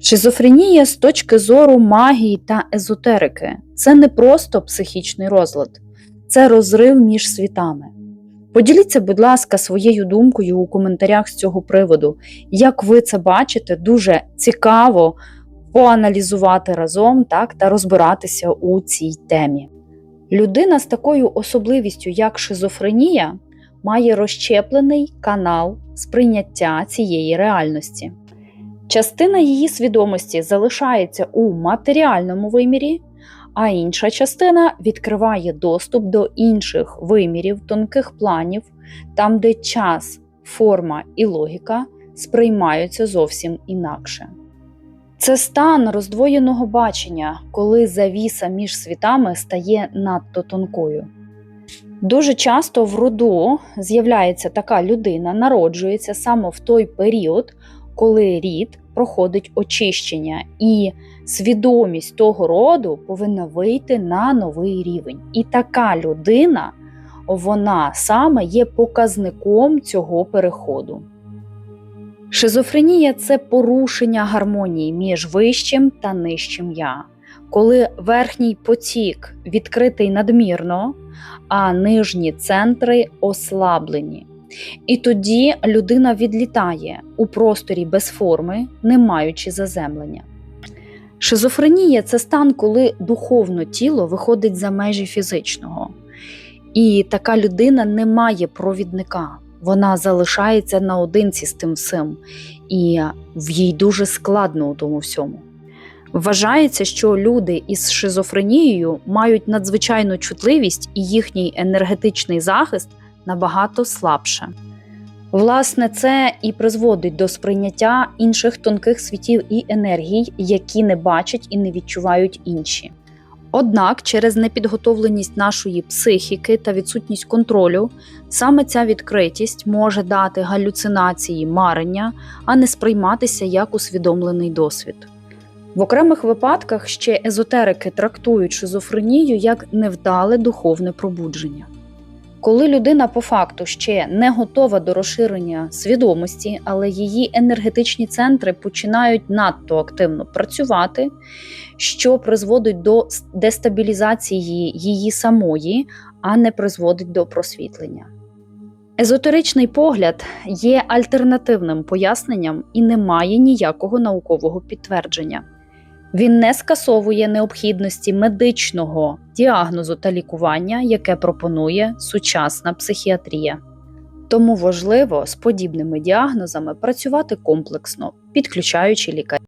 Шизофренія з точки зору магії та езотерики це не просто психічний розлад, це розрив між світами. Поділіться, будь ласка, своєю думкою у коментарях з цього приводу. Як ви це бачите, дуже цікаво поаналізувати разом так, та розбиратися у цій темі. Людина з такою особливістю, як шизофренія, має розщеплений канал сприйняття цієї реальності. Частина її свідомості залишається у матеріальному вимірі, а інша частина відкриває доступ до інших вимірів, тонких планів, там, де час, форма і логіка сприймаються зовсім інакше. Це стан роздвоєного бачення, коли завіса між світами стає надто тонкою. Дуже часто в роду з'являється така людина, народжується саме в той період, коли рід проходить очищення, і свідомість того роду повинна вийти на новий рівень. І така людина, вона саме є показником цього переходу. Шизофренія це порушення гармонії між вищим та нижчим я, коли верхній потік відкритий надмірно, а нижні центри ослаблені. І тоді людина відлітає у просторі без форми, не маючи заземлення. Шизофренія це стан, коли духовне тіло виходить за межі фізичного. І така людина не має провідника, вона залишається наодинці з тим всім, і в їй дуже складно у тому всьому. Вважається, що люди із шизофренією мають надзвичайну чутливість і їхній енергетичний захист набагато слабше. Власне, це і призводить до сприйняття інших тонких світів і енергій, які не бачать і не відчувають інші. Однак, через непідготовленість нашої психіки та відсутність контролю, саме ця відкритість може дати галюцинації марення, а не сприйматися як усвідомлений досвід. В окремих випадках ще езотерики трактують шизофренію як невдале духовне пробудження. Коли людина по факту ще не готова до розширення свідомості, але її енергетичні центри починають надто активно працювати, що призводить до дестабілізації її самої, а не призводить до просвітлення. Езотеричний погляд є альтернативним поясненням і не має ніякого наукового підтвердження. Він не скасовує необхідності медичного діагнозу та лікування, яке пропонує сучасна психіатрія. Тому важливо з подібними діагнозами працювати комплексно, підключаючи лікарів.